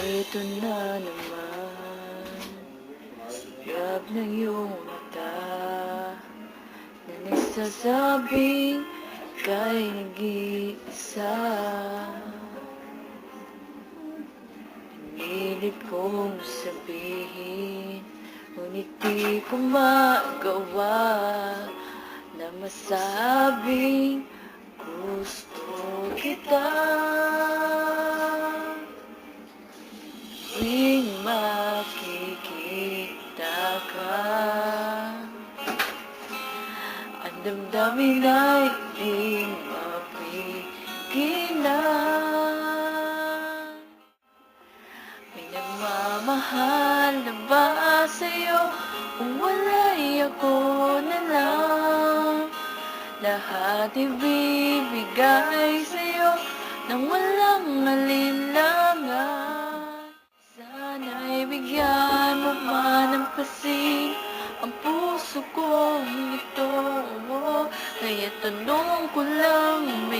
Ito na naman Grab ng iyong mata Na nagsasabing Ika'y nag-iisa Pinilit kong sabihin Ngunit di ko magawa Na masabing Gusto kita makikita ka Ang damdamin ay di mapigilan. May nagmamahal na ba sa'yo? Kung wala'y ako na lang Lahat ibibigay sa'yo Nang walang alinlangan. Sana'y bigyan pasin Ang puso kong ito. Kaya tanong ko lang May